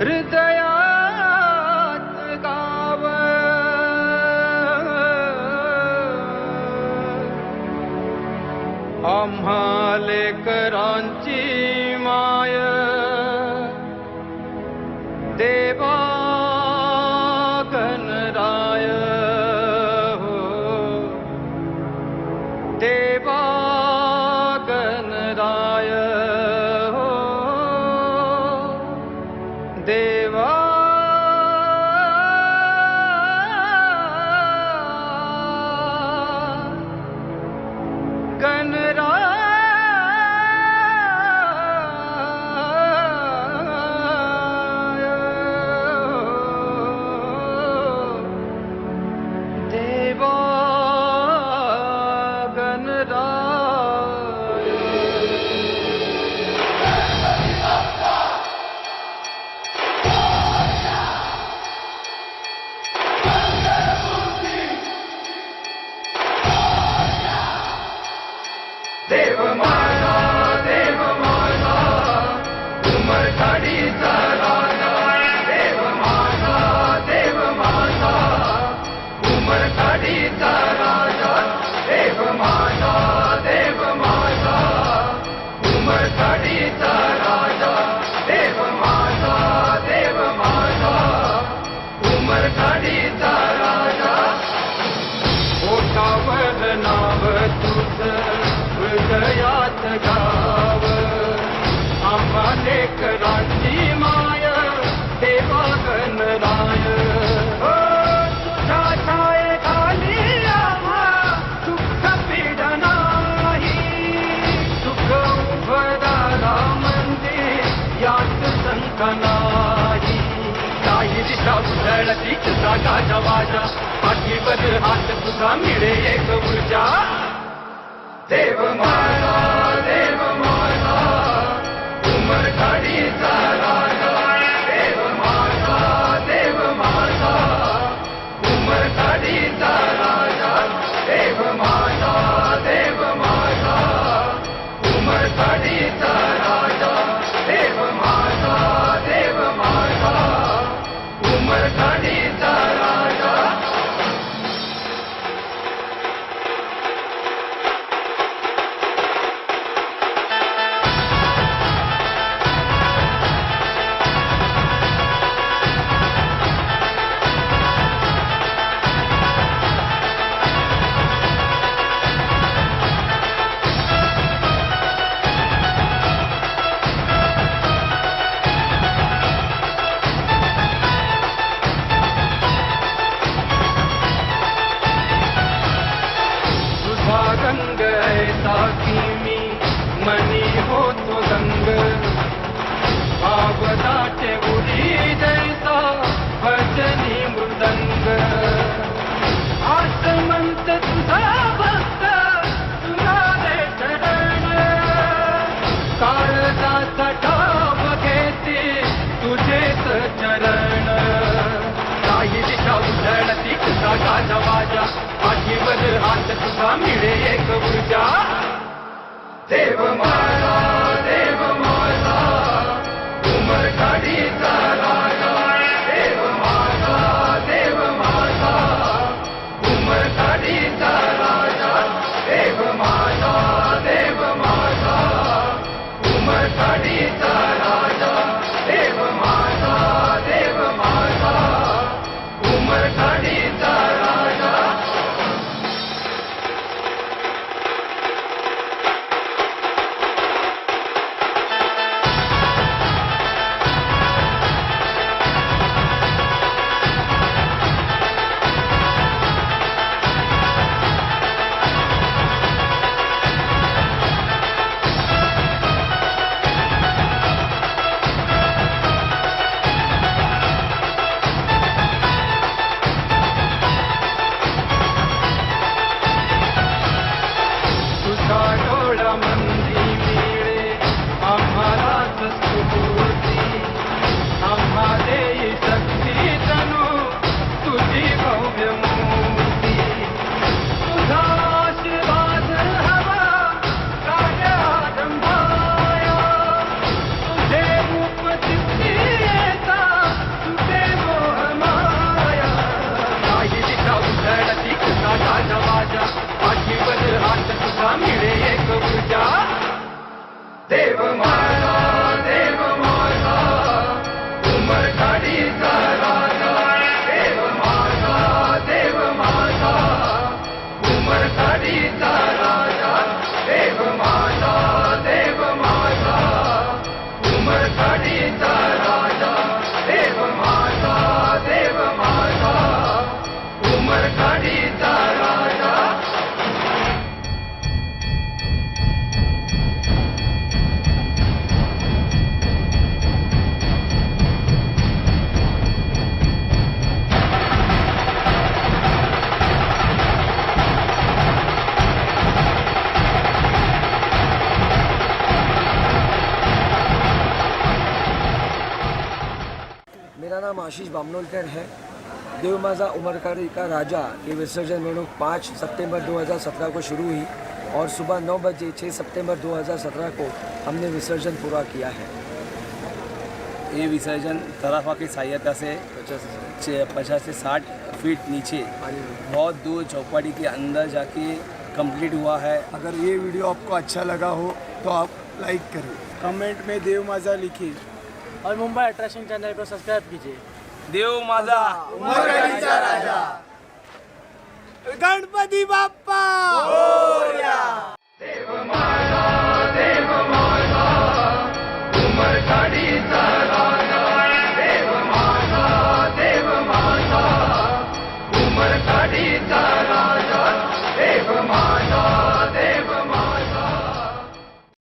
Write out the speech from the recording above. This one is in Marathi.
हृदयात् कावे काञ्ची माय देवा gonna देव माता उमर साडी तारा देव माना देव माना उमर साडी तारा गणतीत साठाच्या वाजा पाठीवर हात तुझा मिळे एक ऊर्जा देव मारा देव माया स्वामी विवेक पूजा देव मा ਸੰਤ ਤੁਸਾਂ ਮਿਲੇ ਇੱਕ ਪੂਜਾ ਦੇਵ ਮਾਨ मेरा नाम आशीष बामनोलकर है देव माजा उमरकारी का राजा ये विसर्जन मेणु पाँच सितंबर 2017 को शुरू हुई और सुबह नौ बजे 6 सितंबर 2017 को हमने विसर्जन पूरा किया है ये विसर्जन तराफा की सहायता से पचास से साठ फीट नीचे बहुत दूर चौपाटी के अंदर जाके कंप्लीट हुआ है अगर ये वीडियो आपको अच्छा लगा हो तो आप लाइक करें कमेंट में देव माजा लिखिए और मुंबई अट्रैक्शन चैनल को सब्सक्राइब कीजिए देव माजा उमरगडीचा राजा गणपती बाप्पा देव माझा देव